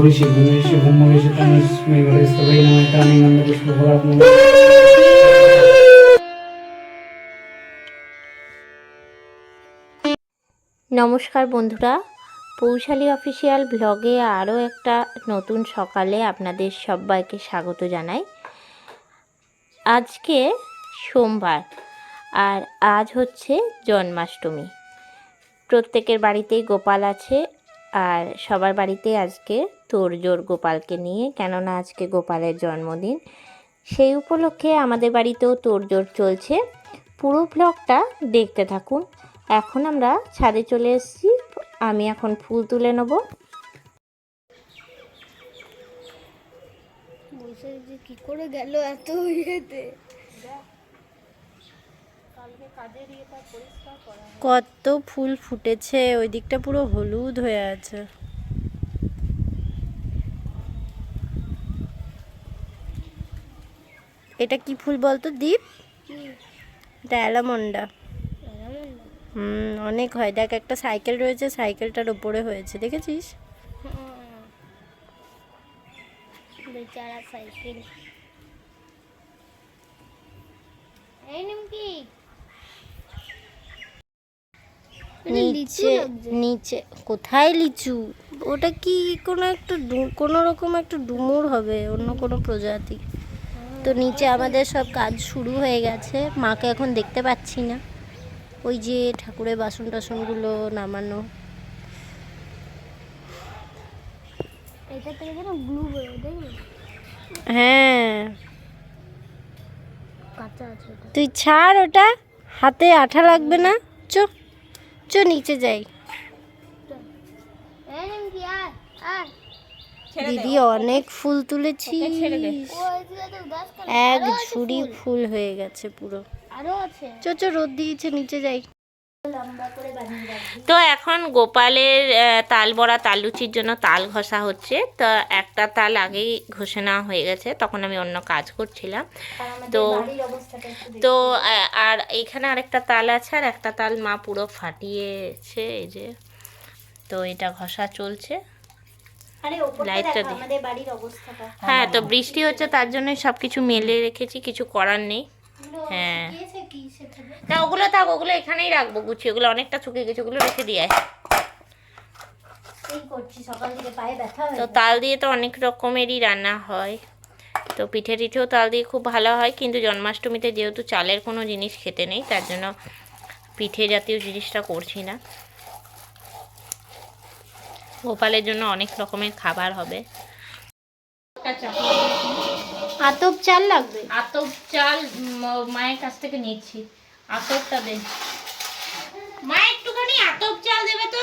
ভরিষি ভূমিষি ভূমরিষি তমস্মে গণেশতভৈ নমঃ কামি গন্ধ পুষ্প ফলাপ নমস্কার বন্ধুরা, পৌশালী অফিসিয়াল ব্লগে আরও একটা নতুন সকালে আপনাদের সবাইকে স্বাগত জানাই। আজকে সোমবার, আর আজ হচ্ছে জন্মাষ্টমী। প্রত্যেকের বাড়িতেই গোপাল আছে আর সবার বাড়িতে আজকে তোর তোড়জোড় গোপালকে নিয়ে কেননা আজকে গোপালের জন্মদিন। সেই উপলক্ষে আমাদের বাড়িতেও তোর তোড়জোড় চলছে। পুরো ব্লগটা দেখতে থাকুন। এখন আমরা ছাদে চলে এসেছি। আমি এখন ফুল তুলে নেব। কি করে গেল এত ইয়েতে? কত ফুল ফুটেছে ওই দিকটা পুরো হলুদ হয়ে আছে। এটা কি ফুল বলতো দ্বীপ এটা অ্যালামন্ডা হুম অনেক হয়। দেখ একটা সাইকেল রয়েছে সাইকেলটার উপরে হয়েছে দেখেছিস? বেচারা সাইকেল। এই নিমকি। নিচে নিচে। কোথায় লিচু? ওটা কি কোনো একটা কোনো রকম একটা ডুমুর হবে অন্য কোনো প্রজাতি। তো নিচে আমাদের সব কাজ শুরু হয়ে গেছে। মাকে এখন দেখতে পাচ্ছি না। ওই যে ঠাকুরের বাসন টাসনগুলো নামানো। হ্যাঁ তুই ছাড় ওটা। হাতে আঠা লাগবে না। চো। চো নিচে যাই। দিদি অনেক ফুল তুলেছি এক ঝুড়ি ফুল হয়ে গেছে পুরো। আরও চো চো রোদ দিয়েছে নিচে যাই। তো এখন গোপালের তাল বড়া তাল লুচির জন্য তাল ঘষা হচ্ছে। তো একটা তাল আগেই ঘষে নেওয়া হয়ে গেছে তখন আমি অন্য কাজ করছিলাম। তো তো আর এখানে আরেকটা তাল আছে আর একটা তাল মা পুরো ফাটিয়েছে এই যে। তো এটা ঘষা চলছে। আরে লাইটটা হ্যাঁ তো বৃষ্টি হচ্ছে তার জন্যই সব কিছু মেলে রেখেছি কিছু করার নেই। হ্যাঁ। দিয়েছে কি সেটা তা ওগুলো থাক ওগুলো এখানেই রাখব গুছিয়ে ওগুলো অনেকটা শুকিয়ে গেছে ওগুলো রেখে দিয়ে আয়। এই করছি সকাল থেকে পায়ে ব্যথা তো তাল দিয়ে তো অনেক রকমেরই রান্না হয়। তো পিঠে টিঠেও তাল দিয়ে খুব ভালো হয় কিন্তু জন্মাষ্টমীতে যেহেতু চালের কোনো জিনিস খেতে নেই তার জন্য পিঠে জাতীয় জিনিসটা করছি না। গোপালের জন্য অনেক রকমের খাবার হবে। আতপ চাল লাগবে? আতপ চাল মায়ের কাছ থেকে নিচ্ছি। আতপটা দে। মা একটুখানি আতপ চাল দেবে তো?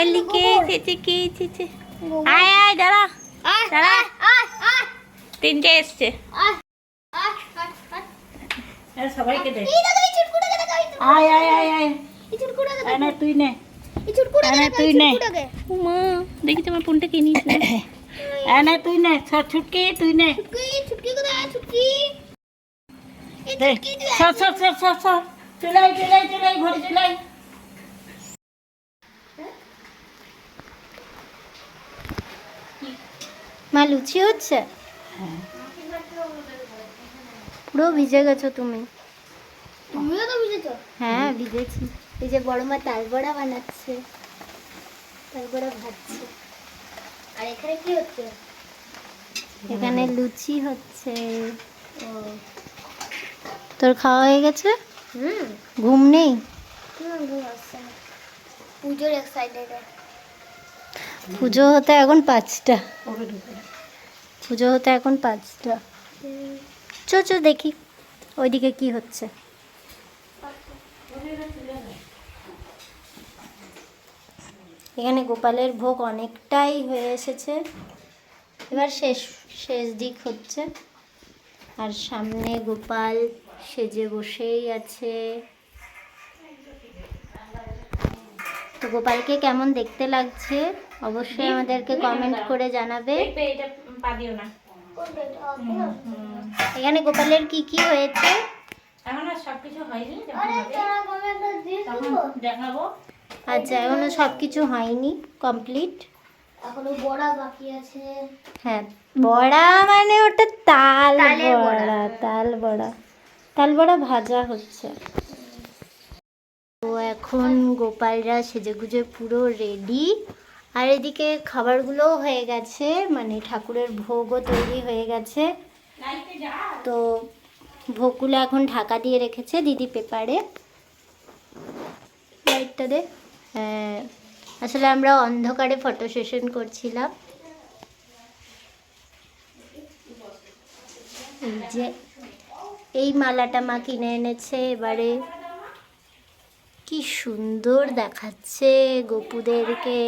বললি কে এসেছে কে এসেছে আয় আয় দাঁড়া। দাঁড়া। তিনটে এসছে। সবাইকে দে। আয় আয় আয় আয়। তুই নে। তুই নে। মা দেখি তোমার ফোনটা কে নিয়েছে। আয় না তুই নে। ছুটকি তুই নে। চলাই চলাই চলাই ঘরে চলাই মা লুচি হচ্ছে? পুরো ভিজে গেছো তুমি। তুমিও তো ভিজেছো? হ্যাঁ ভিজেছি। এই যে বড় মা তালবড়া বানাচ্ছে। তালবড়া ভাজছে। আর এখানে কি হচ্ছে? এখানে লুচি হচ্ছে। তোর খাওয়া হয়ে গেছে? হুম। ঘুম নেই? পুজোর এক্সাইটেড পুজো হতে এখন পাঁচটা। পুজো হতে এখন পাঁচটা। চো চো, দেখি ওইদিকে কি হচ্ছে। এখানে গোপালের ভোগ অনেকটাই হয়ে এসেছে। এবার শেষ শেষ দিক হচ্ছে। আর সামনে গোপাল সেজে বসেই আছে। তো গোপালকে কেমন দেখতে লাগছে? অবশ্যই আমাদেরকে কমেন্ট করে জানাবে। এখানে গোপালের কি কি হয়েছে? আচ্ছা এখনও সব কিছু হয়নি কমপ্লিট এখনও বড়া বাকি আছে। হ্যাঁ বড়া মানে ওটা তাল। বড়া। তাল বড়া। তাল বড়া ভাজা হচ্ছে। তো এখন গোপালরা সেজেগুজে পুরো রেডি আর এদিকে খাবারগুলোও হয়ে গেছে মানে ঠাকুরের ভোগও তৈরি হয়ে গেছে। তো ভোগগুলো এখন ঢাকা দিয়ে রেখেছে দিদি পেপারে। লাইটটা দে। হ্যাঁ আসলে আমরা অন্ধকারে ফটো সেশন করছিলাম। এই যে, এই মালাটা মা কিনে এনেছে এবারে। কি সুন্দর দেখাচ্ছে গপুদেরকে।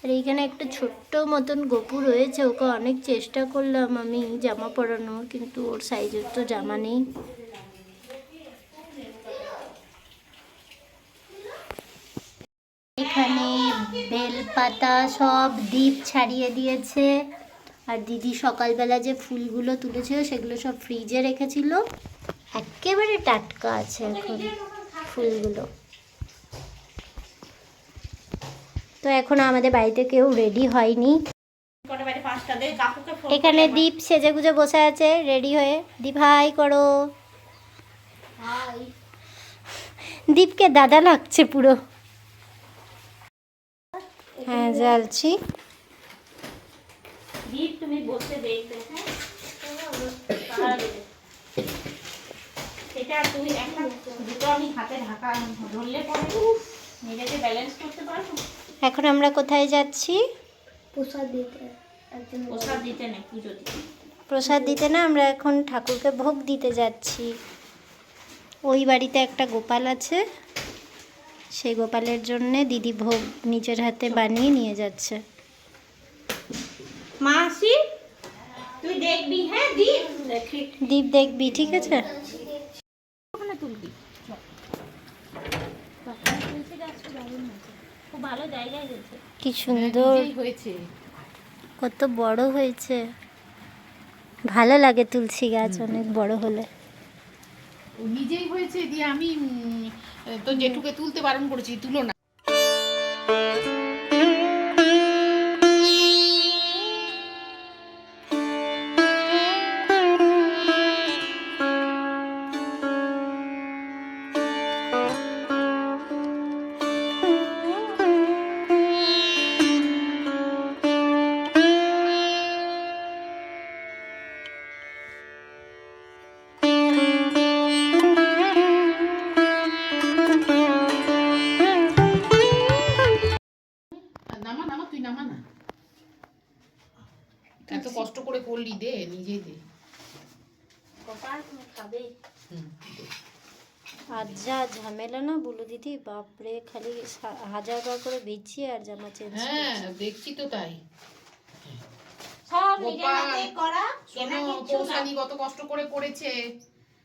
আর এইখানে একটা ছোট্ট মতন গপু রয়েছে, ওকে অনেক চেষ্টা করলাম আমি জামা পরানোর, কিন্তু ওর সাইজের তো জামা নেই। এখানে বেলপাতা সব দ্বীপ ছাড়িয়ে দিয়েছে। আর দিদি সকালবেলা যে ফুলগুলো তুলেছিল, সেগুলো সব ফ্রিজে রেখেছিল। একেবারে টাটকা আছে এখন। ফুলগুলো। তো এখন আমাদের বাড়িতে কেউ রেডি হয়নি। এখানে দীপ সেজে গুজে বসে আছে রেডি হয়ে। দীপ হাই করো। দীপকে দাদা লাগছে পুরো। হ্যাঁ জ্বালছি। দীপ, তুমি বসে দেখবে হ্যাঁ? সেটা তুমি একটা দুটো আমি হাতে ঢাকা ধরলে পরে নিজেকে ব্যালেন্স করতে পারব? এখন আমরা কোথায় যাচ্ছি? প্রসাদ দিতে প্রসাদ দিতে নেই পুজো দিতে। প্রসাদ দিতে না আমরা এখন ঠাকুরকে ভোগ দিতে যাচ্ছি। ওই বাড়িতে একটা গোপাল আছে। সেই গোপালের জন্যে দিদি ভোগ নিজের হাতে বানিয়ে নিয়ে যাচ্ছে। মাসি তুই দেখবি হ্যাঁ দীপ? দীপ দেখবি ঠিক আছে ওখানে তুলবি খুব ভালো জায়গায় গেছে। কি সুন্দর। হয়েছে। কত বড় হয়েছে। ভালো লাগে তুলসী গাছ অনেক বড় হলে। নিজেই হয়েছে দিয়ে আমি তো জেঠুকে তুলতে বারণ করেছি তুলো না। নামা নামা তুই নামা না। এত কষ্ট করে করলি দে নিজেই দে। খাবে। আর যা ঝামেলা না বলো দিদি বাপরে খালি হাজার বার করে বিছিয়ে আর জামা চেঞ্জ হ্যাঁ দেখছি তো তাই। সব নিজের হাতে করা কত কষ্ট করে করেছে।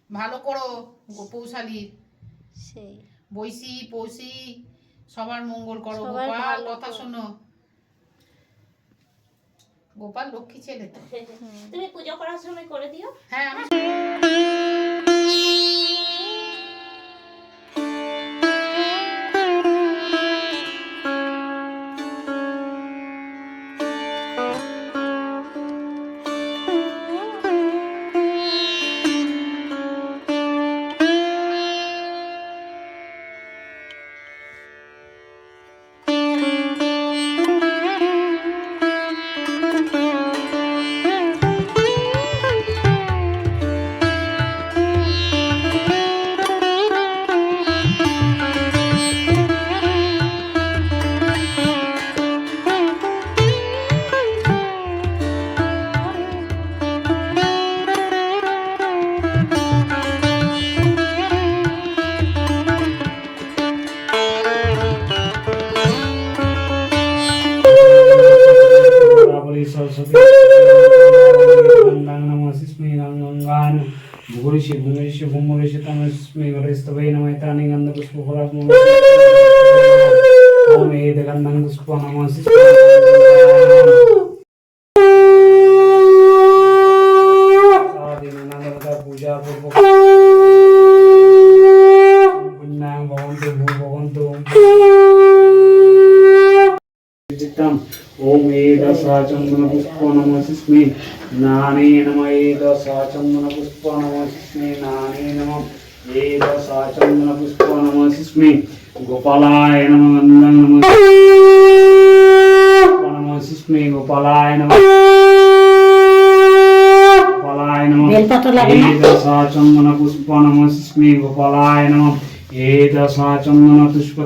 ভালো করো পৌশালির সেই। বৈশি পৌষি সবার মঙ্গল করো গোপাল কথা শোনো। গোপাল লক্ষ্মী ছেলে তো। তুমি পুজো করার সময় করে দিও। হ্যাঁ পূজা পূর্বক পুণ্যাং ভবন্তু ভূ ভবন্তু चित्तम ओम एद साचंदन पुष्प नमस्मि नाने नम एद साचंदन पुष्प नमस्मि नाने नम एद साचंदन पुष्प नमस्मि गोपालाय नम गंधं नम नमस्मि गोपालाय नम বেলপত্র লাগে না এদশা চন্দন পুষ্প নমস্মি গোপালায় নম এদশা চন্দন পুষ্প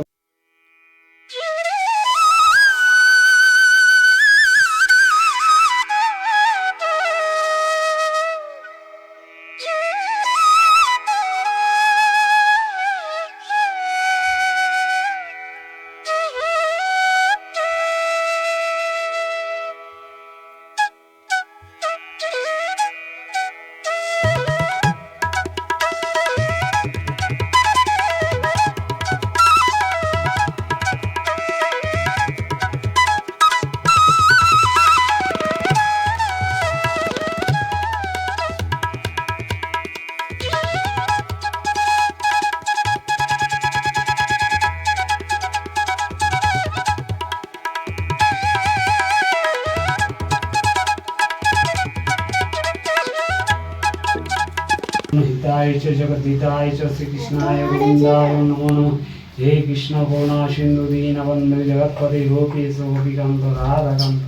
জগন্নাথায় চ জগদ্ধিতায় চ শ্রীকৃষ্ণায় গোবিন্দায় নমো নমঃ হে কৃষ্ণ করুণা সিন্ধু দীন বন্ধু জগৎপতি গোপীশ গোপীকান্ত রাধাকান্ত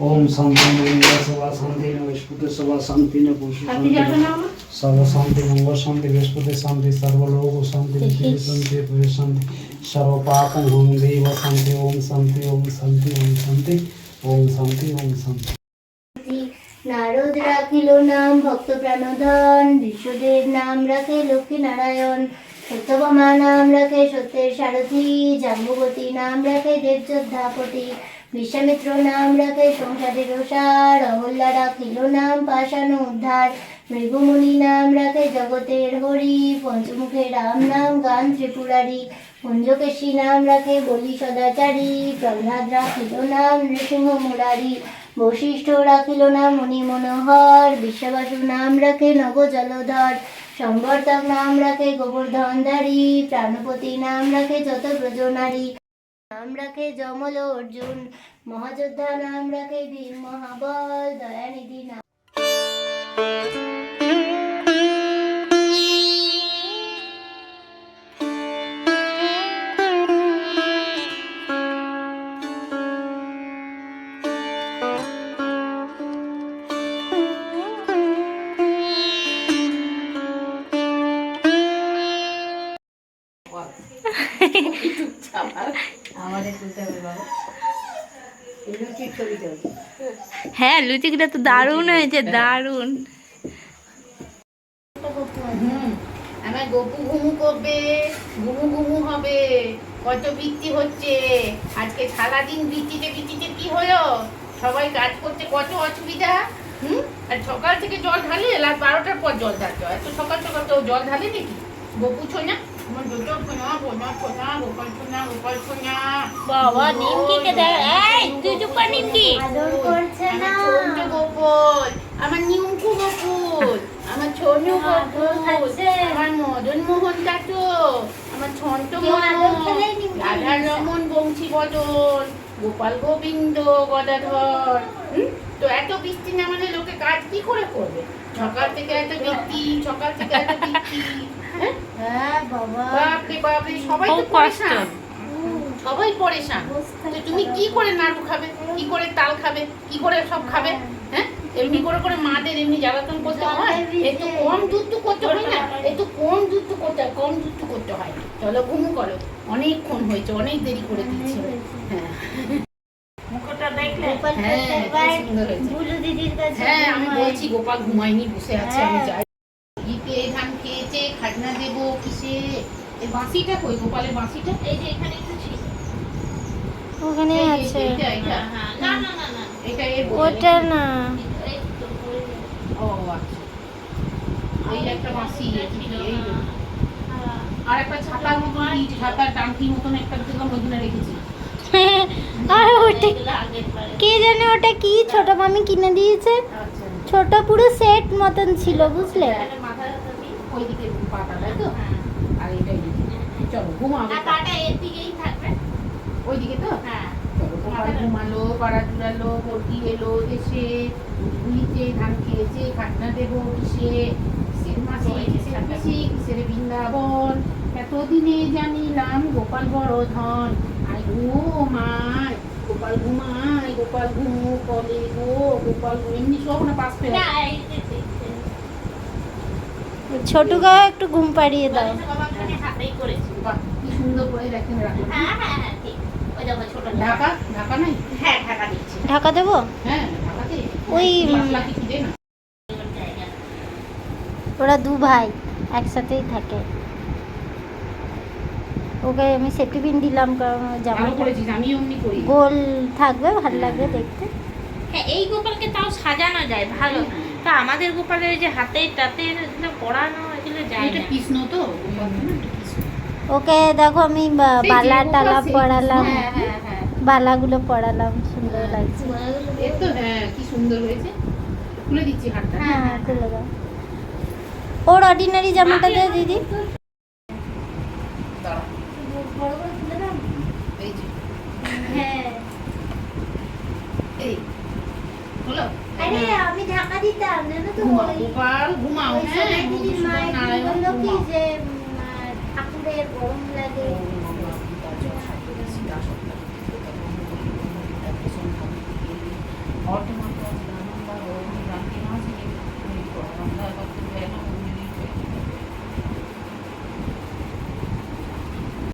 ওম শান্তি মঙ্গল সভা শান্তি বৃহস্পতি সভা শান্তি না পশু সর্ব শান্তি মঙ্গল শান্তি বৃহস্পতি শান্তি সর্বলোক শান্তি পৃথিবী শান্তি পুরুষ শান্তি সর্বপাপ দেব শান্তি ওম শান্তি ওম শান্তি ওম শান্তি ওম শান্তি ওম শান্তি রাখিল নাম ভক্ত প্রাণধন, বিশ্বদেব নাম রাখে লক্ষ্মী নারায়ণ, সত্যভামা নাম রাখে সত্যের সারথি জাম্বুবতী নাম রাখে দেবযোদ্ধাপতি বিশ্বামিত্র নাম রাখে সংসারের ওষার অহল্যা রাখিল নাম পাষাণ উদ্ধার মৃগমুনি নাম রাখে জগতের হরি, পঞ্চমুখে রাম নাম গান ত্রিপুরারি পঞ্চকেশী নাম রাখে বলি সদাচারী, প্রহ্লাদ রাখিল নাম নৃসিংহ মুরারি বশিষ্ঠ রাখিল না মুনি মনোহর বিশ্বাবাসু নাম রাখে নব জলধর সম্বর্ধক নাম রাখে গোবর্ধন গোবর্ধনধারী প্রাণপতি নাম রাখে যত ব্রজনারী, নাম রাখে যমল অর্জুন, মহাযোদ্ধা নাম রাখে ভীম মহাবল, দয়ানিধি নাম হ্যাঁ লুচিটা তো দারুণ হয়েছে দারুণ। আমি আমার গপু ঘুমু করবে ঘুমু ঘুমু হবে কত হচ্ছে আজকে সারাদিন কি হলো? সবাই কাজ করতে কত অসুবিধা? হুম আর সকাল থেকে জল ঢালে রাত বারোটার পর জল ঢালতে হয়। তো সকাল সকাল তো জল ঢালে নাকি গপু ছোনা বাবা নিমকিকে দেখ। এই তুই চুপ কর নিমকি। আদর করছে না। আমার গোপল আমার গোপুল আমার ছোনু গোপুল আমার মদন মোহন চাচু আমার ছন্ত মোহন রাধা রমন বংশী বদন গোপাল গোবিন্দ গদাধর। হুম? তো এত বৃষ্টি না মানে লোকে কাজ কি করে করবে? সকাল থেকে বৃষ্টি সকাল থেকে বৃষ্টি হ্যাঁ? হ্যাঁ বাবা। বাপরে বাপরে সবাই তো পরেশান। সবাই পরেশান। তো তুমি কি করে নাড়ু খাবে? কি করে তাল খাবে? কি করে সব খাবে? হ্যাঁ? এমনি করে করে মাদের এমনি জ্বালাতন করতে হয়? একটু কম দুধ তো করতে হয় না। একটু কম দুধ তো করতে হয় কম দুধ তো করতে হয়। চলো ঘুমু করো। অনেকক্ষণ হয়েছে অনেক দেরি করে দিচ্ছে। হ্যাঁ। মুখটা দেখলে? হ্যাঁ, প্রত্যেকবার খুব সুন্দর হয়েছে। বুলু দিদির কাছে আমি বলছি গোপাল ঘুমায়নি বসে আছে আমি। যাই। গিতে ধান খেয়েছে খাজনা দেবো কিসে? এই বাঁশিটা কই? গোপালের বাঁশিটা? এই যে এখানে একটু ছিল ওখানে এই- এই- আছে। এইটা, এইটা। হ্যাঁ না না না না। এটা ওটা না। এই তো করে দে। ও আচ্ছা। এই একটা বাঁশি এই। হ্যাঁ। আর একটা ছাতার মতন এই ছাতার ডানটি মতন একটা দেখলাম রেখেছি। আর ওটা। কে জানে ওটা কি ছোট মামি কিনে দিয়েছে ছোট পুরো সেট মতন ছিল বুঝলে। ওইদিকে তো হ্যাঁ। হ্যাঁ ঘুমালো পাড়া এলো গুলিতে ধান খেয়েছে খাটনা দেবো কিসে কিসের মাসি কিসের পিসি কিসের বৃন্দাবন এতদিনে জানিলাম গোপাল বড় ধন। আই গো মায় গোপাল ঘুমায় গোপাল ঘুমু কবে গো? গোপাল এমনি সব না পাশ ফেলে না এই যে দেখতে। ছোটকেও একটু ঘুম পাড়িয়ে দাও। বাবা ওখানে হাতেই করেছে। বাহ, কি সুন্দর করে দেখেন হ্যাঁ হ্যাঁ হ্যাঁ ঠিক। ওই দেখো ছোট ঢাকা? ঢাকা নাই? হ্যাঁ ঢাকা দিচ্ছে। ঢাকা দেবো? হ্যাঁ ঢাকাতে। ওই- ওরা দু ভাই একসাথেই থাকে। ওকে আমি সেফটি পিন দিলাম কারণ জামাটা আমি অমনি করি। গোল থাকবে ভালো লাগবে দেখতে। হ্যাঁ এই গোপালকে তাও সাজানো যায় ভালো। তা আমাদের গোপালের যে হাতে টাতে পড়ানো এগুলো যায় এটা না। কৃষ্ণ তো? গোপাল না, এটা কৃষ্ণ। ওকে দেখো আমি বালা টালা পড়ালাম। হ্যাঁ, হ্যাঁ, হ্যাঁ। বালাগুলো পড়ালাম সুন্দর লাগছে। এর তো হ্যাঁ কি সুন্দর হয়েছে। খুলে দিচ্ছি হাতটা। হ্যাঁ খুলে দাও। ওর অর্ডিনারি জামাটা দে দিদি।